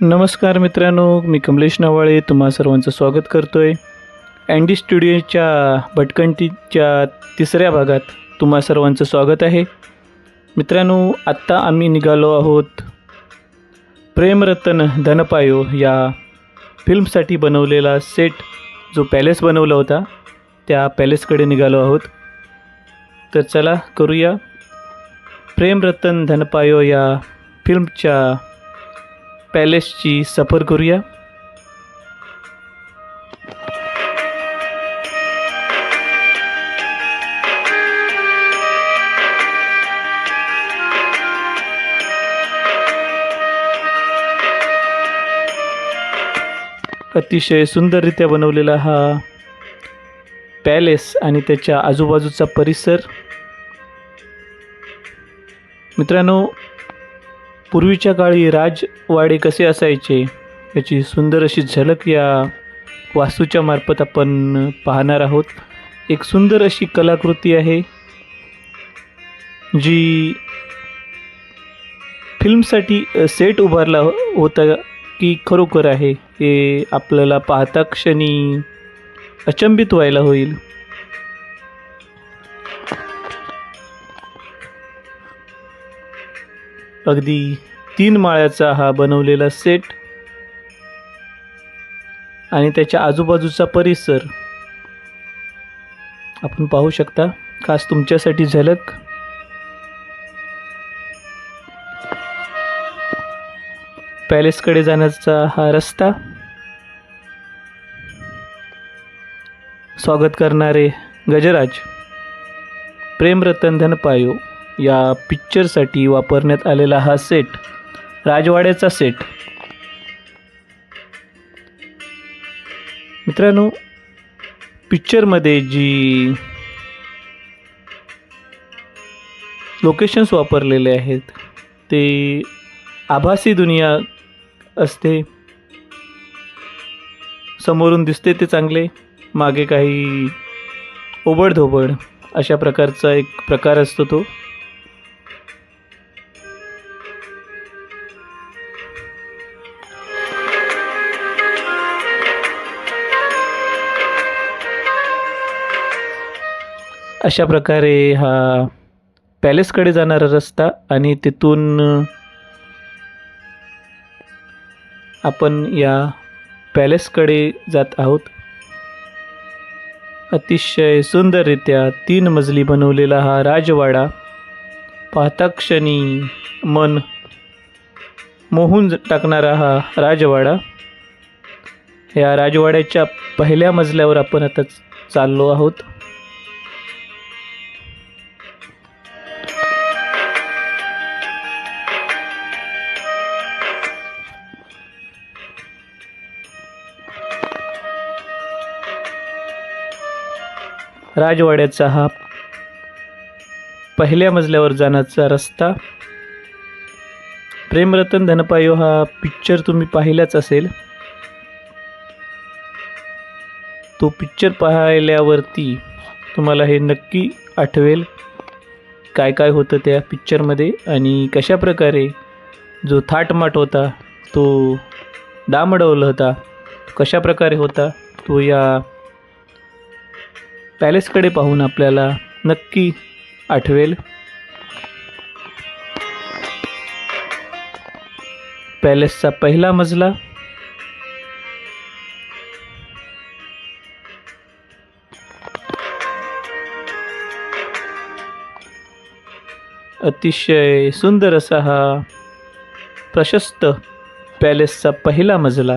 नमस्कार मित्रांनो मी कमलेश नवाळे तुम्हा सर्वांचं स्वागत करतो आहे अँडी स्टुडिओच्या भटकंटीच्या तिसऱ्या भागात तुम्हा सर्वांचं स्वागत आहे. मित्रांनो आत्ता आम्ही निघालो आहोत प्रेमरतन धनपायो या फिल्मसाठी बनवलेला सेट जो पॅलेस बनवला होता त्या पॅलेसकडे निघालो आहोत. तर चला करूया. प्रेमरतन धनपायो या फिल्मच्या पॅलेसची सफर करूया। अतिशय सुंदररित्या बनवलेला हा पॅलेस आणि त्याच्या आजूबाजूचा परिसर. मित्रांनो पूर्वीच्या काळी राजवाडे कसे असायचे? याची सुंदर अशी झलक या वास्तूच्या मार्फत आपण पाहणार आहोत. एक सुंदर अशी कलाकृती आहे जी फिल्मसाठी सेट उभारला होता की खरोखर आहे हे आपल्याला पाहता क्षणी अचंबित व्हायला होईल. अगदी तीन माळ्याचा हा बनवलेला सेट आणि त्याच्या आजूबाजूचा परिसर आपण पाहू शकता. खास तुमच्यासाठी झलक. पॅलेसकडे जाण्याचा हा रस्ता. स्वागत करणारे गजराज. प्रेमरतन धनपायो. या पिक्चरसाठी वापरण्यात आलेला हा सेट राजवाड्याचा सेट. मित्रांनो पिक्चरमध्ये जी लोकेशन्स वापरलेले आहेत ते आभासी दुनिया असते. समोरून दिसते ते चांगले मागे काही ओबडधोबड अशा प्रकारचा एक प्रकार असतो तो. अशा प्रकारे हा पॅलेसकडे जाणारा रस्ता आणि तिथून आपण या पॅलेसकडे जात आहोत. अतिशय सुंदररित्या तीन मजली बनवलेला हा राजवाडा पाहता क्षणी मन मोहून टाकणारा हा राजवाडा. या राजवाड्याच्या पहिल्या मजल्यावर आपण आता चाललो आहोत. राजवाड्याचा हा पहिल्या मजल्यावर जाण्याचा रस्ता. प्रेमरतन धनपायो हा पिक्चर तुम्ही पाहिलाच असेल. तो पिक्चर पाहिल्यावरती तुम्हाला हे नक्की आठवेल काय काय होतं त्या पिक्चरमध्ये आणि कशा प्रकारे जो थाटमाट होता तो डामडवलं होता कशा प्रकारे होता तो या पॅलेसकडे पाहून आपल्याला नक्की आठवेल. पॅलेसचा पहिला मजला. अतिशय सुंदर असा हा प्रशस्त पॅलेसचा पहिला मजला.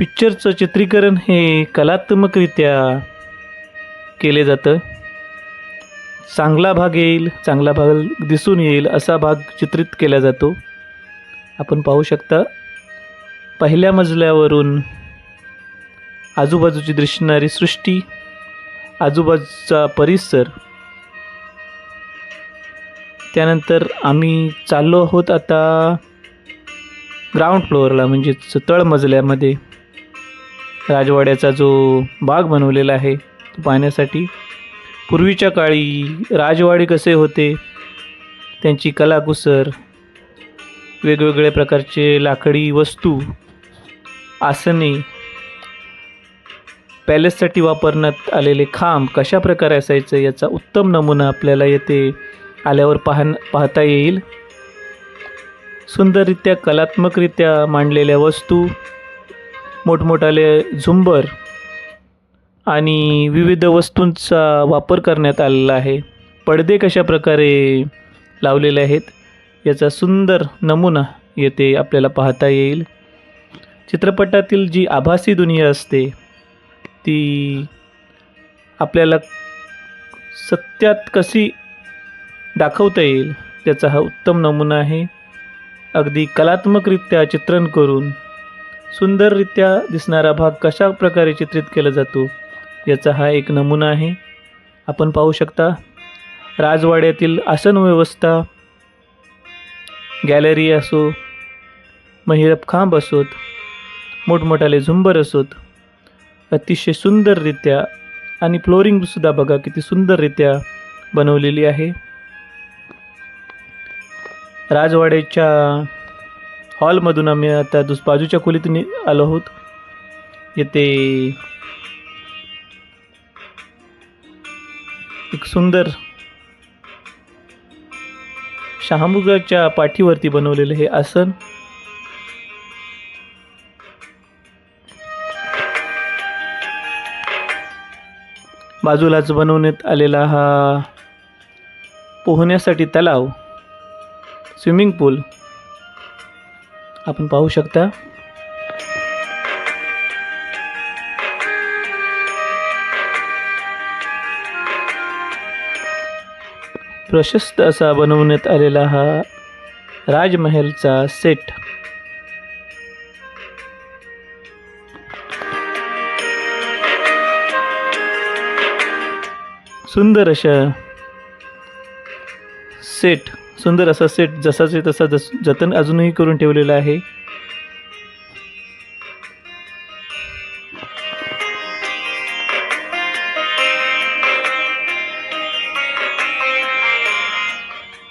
पिक्चरचं चित्रीकरण हे कलात्मकरित्या केले जातं. चांगला भाग येईल चांगला भाग दिसून येईल असा भाग चित्रित केला जातो. आपण पाहू शकता पहिल्या मजल्यावरून आजूबाजूची दिसणारी सृष्टी आजूबाजूचा परिसर. त्यानंतर आम्ही चाललो आहोत आता ग्राउंड फ्लोअरला म्हणजेच तळमजल्यामध्ये राजवाड्याचा जो बाग बनवलेला आहे तो पाहण्यासाठी. पूर्वीच्या काळी राजवाडे कसे होते त्यांची कलाकुसर वेगवेगळ्या प्रकारचे लाकडी वस्तू आसने पॅलेससाठी वापरण्यात आलेले खांब कशा प्रकारे असायचं याचा उत्तम नमुना आपल्याला येथे आल्यावर पाहन पाहता येईल. सुंदररित्या कलात्मकरित्या मांडलेल्या वस्तू मोठमोठाले झुंबर आणि विविध वस्तूंचा वापर करण्यात आलेला आहे. पडदे कशा प्रकारे लावलेले आहेत याचा सुंदर नमुना येथे आपल्याला पाहता येईल. चित्रपटातील जी आभासी दुनिया असते ती आपल्याला सत्यात कशी दाखवता येईल त्याचा हा उत्तम नमुना आहे. अगदी कलात्मकरित्या चित्रण करून सुंदररित्या दिसणारा भाग कशा प्रकारे चित्रित केला जातो याचा हा एक नमुना आहे. आपण पाहू शकता राजवाड्यातील आसन व्यवस्था गॅलरी असो महिरप खांब असोत मोठमोठाले झुंबर असोत. अतिशय सुंदररित्या आणि फ्लोरिंगसुद्धा बघा किती सुंदररित्या बनवलेली आहे. राजवाड्याच्या हॉलमधून आम्ही आता दुस बाजूच्या खोलीत नि आलो आहोत. येथे एक सुंदर शहामुगाच्या पाठीवरती बनवलेलं हे आसन. बाजूलाच बनवण्यात आलेला हा पोहण्यासाठी तलाव स्विमिंग पूल. आपण पाहू शकता. प्रशस्त असा बनवण्यात आलेला हा राजमहलचा सेट. सुंदर अशा सेट. सुंदर असा सेट जसाचे तसा जस जतन अजूनही करून ठेवलेला आहे.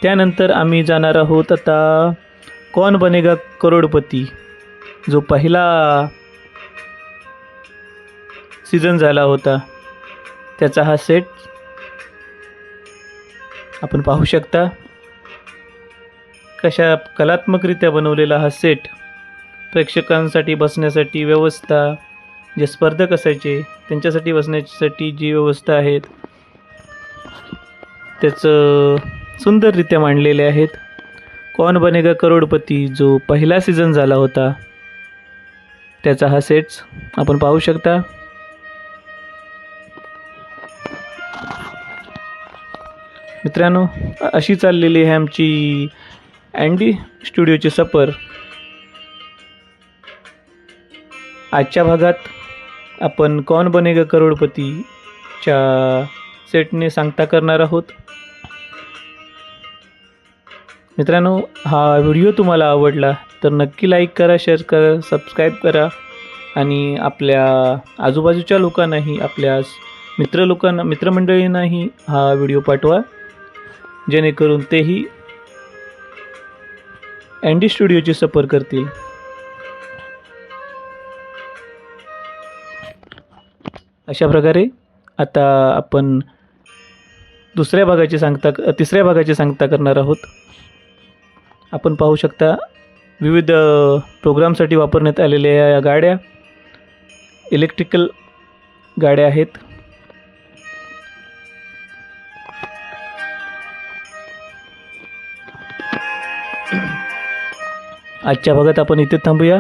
त्यानंतर आम्ही जाणार आहोत आता कौन बनेगा करोडपती जो पहिला सीझन झाला होता. त्याचा हा सेट आपण पाहू शकता. कशा कलात्मकरित्या बनवलेला हा सेट? प्रेक्षकांसाठी बसण्यासाठी व्यवस्था जे स्पर्धक असायचे त्यांच्यासाठी बसण्यासाठी जी व्यवस्था आहेत त्याचं सुंदररित्या मांडलेले आहेत. कौन बनेगा करोडपती जो पहिला सीझन झाला होता. त्याचा हा सेट्स आपण पाहू शकता. मित्रांनो अशी चाललेली आहे आमची अँडी स्टुडिओची सफर. आजच्या भागात आपण कौन बनेगा करोडपतीच्या सेटने सांगता करणार आहोत. मित्रांनो हा व्हिडिओ तुम्हाला आवडला तर नक्की लाईक करा शेअर करा सबस्क्राईब करा आणि आपल्या आजूबाजूच्या लोकांनाही आपल्या मित्र लोकांना मित्रमंडळींनाही हा व्हिडिओ पाठवा. जेणेकरून तेही अँडी स्टुडिओची सफर करतील. अशा प्रकारे आता आपण दुसऱ्या भागाची सांगता तिसऱ्या भागाची सांगता करणार आहोत. आपण पाहू शकता विविध प्रोग्रामसाठी वापरण्यात आलेल्या या गाड्या इलेक्ट्रिकल गाड्या आहेत. आजच्या भागात आपण इथे थांबूया.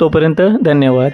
तोपर्यंत धन्यवाद.